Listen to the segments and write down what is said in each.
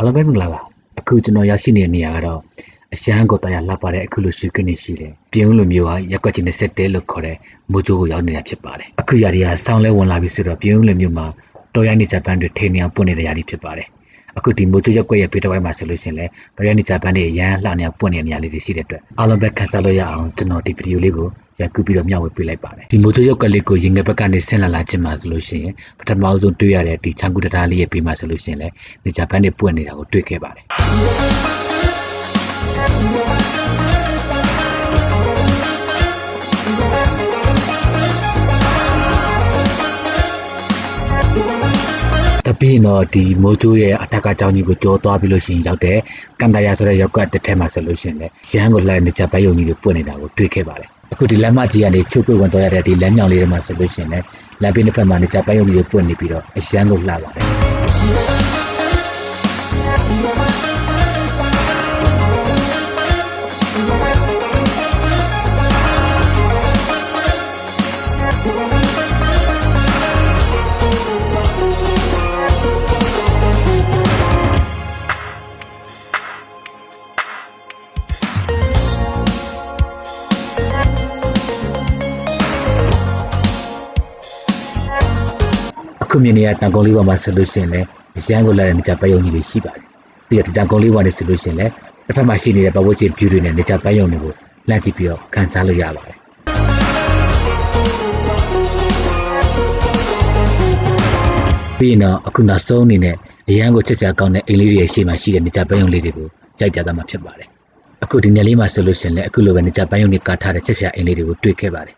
အားလုံးပဲမင်္ဂလာပါအခုကျွန်တော်ရောက်ရှိနေတဲ့နေရာကတော့အရှမ်းကိုတရားလှပတဲ့အခုလိုရှိကနေရှိတယ်ပြင်းလိုမျိုးကရက်ကွက်ချင်းနဲ့တဲလို့ခေါ်တဲ့မိုးချိုးကိုရောက်နေတာဖြစ်ပါတယ်အခုຢာတွေကဆောင်းလဲဝင်လာပြီဆိုတော့ပြင်းလိုမျိုးမှာတော်ရိုင်းနေဂျပန်တွေထိနေအောင်ပွင့်နေတဲ့ຢာတွေဖြစ်ပါတယ်အခုဒီမိုးချိုးရက်ကွက်ရဲ့ဘေးတစ်ဝိုက်မှာဆိုလို့ရှိရင်လည်းတော်ရိုင်းနေဂျပန်တွေရမ်းလှနေအောင်ပွင့်နေတဲ့နေရာလေးတွေရှိတဲ့အတွက်အားလုံးပဲခန်းစားလို့ရအောင်ကျွန်တော်ဒီဗီဒီယိုလေးကို ရန်ကူပြီးတော့မျှဝေပေးလိုက်ပါတယ်ဒီမိုးချိုးရက်ကွက်လေးကိုရင်ငယ်ဘက်ကနေဆင်းလာလာခြင်းမှာဆိုလို့ရှိရင်ပထမဆုံးတွေ့ရတဲ့ဒီချန်ကူတတားလေးရဲ့ဘေးမှာဆိုလို့ရှိရင်လည်းနေဂျပန်တွေပွင့်နေတာကိုတွေ့ခဲ့ပါတယ်တပင်းတော့ဒီမိုးချိုးရဲ့အထက်ကကြောင်းကြီးကိုကြောသွားပြီးလို့ရှိရင်ရောက်တဲ့ကန်တရာဆိုတဲ့ရောက်ကတစ်ထက်မှာဆိုလို့ရှိရင်လည်းရန်ကိုလှည့်နေကြပဲယုံကြီးတွေပွင့်နေတာကိုတွေ့ခဲ့ပါတယ် အခုဒီလမ်းမကြီးကနေချုပ်ပွင့်ဝင်သွားရတဲ့ဒီလမ်းကြောင်လေးတွေမှာဆိုလို့ရှိရင်လည်းလမ်းဘေးတစ်ဖက်မှာနေကြပဲယုံကြီးတွေပွင့်နေပြီးတော့အရန်ကိုလှပါတယ် ခုမြင်နေရတန်ကုန်လေးပေါ်မှာဆိုလို့ရှိရင်လည်းအရန်ကိုလှည့်တဲ့နေကြပဲယုံကြီးတွေရှိပါတယ်ပြီးတော့ဒီတန်ကုန်လေးပေါ်နေဆိုလို့ရှိရင်လည်းတစ်ဖက်မှာရှိနေတဲ့ပတ်ဝန်းကျင် view တွေနဲ့နေကြပဲယုံတွေကိုလှမ်းကြည့်ပြီးတော့ခန်းစားလို့ရပါတယ်ပြီးရင်တော့အခုနောက်ဆုံးအနေနဲ့အရန်ကိုချက်ချာကောင်းတဲ့အိမ်လေးတွေရဲ့ရှေ့မှာရှိတဲ့နေကြပန်းယုံလေးတွေကိုရိုက်ကြသားမှာဖြစ်ပါတယ်။အခုဒီနယ်လေးမှာဆိုလို့ရှရင်လည်းအခုလိုပဲနေကြပန်းယုံတွေကာထားတဲ့ချက်ချာအိမ်လေးတွေကိုတွေ့ခဲ့ပါတယ်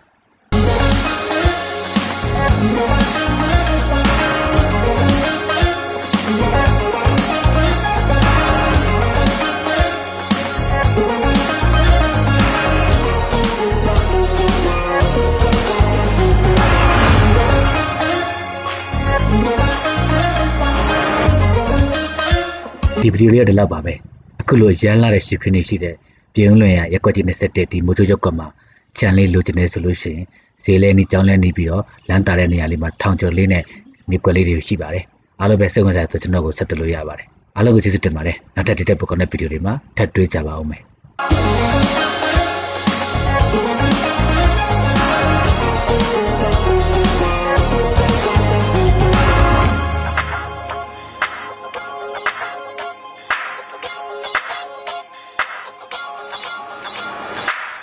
ဒီဗီဒီယိုလေးကဒီလောက်ပါပဲအခုလိုရန်လာတဲ့ရှီခင်းနေရှိတဲ့ပြင်းလွင်ရရက်ကွက်ကြီး27ဒီမိုချိုးရုပ်ကမှာခြံလေးလိုချင်နေဆိုလို့ရှိရင်ဈေးလဲနေကြောင်းလဲနေပြီးတော့လမ်းတာတဲ့နေရာလေးမှာထောင်ကျော်လေးနဲ့မြေကွက်လေးတွေရှိပါတယ်အားလုံးပဲစိတ်ဝင်စားဆိုကျွန်တော်ကိုဆက်သွယ်လို့ရပါတယ်အားလုံးကိုကျေးဇူးတင်ပါတယ်နောက်ထပ်ဒီတက်ပုတ်ကောင်းတဲ့ဗီဒီယိုတွေမှာထပ်တွေ့ကြပါဦးမယ်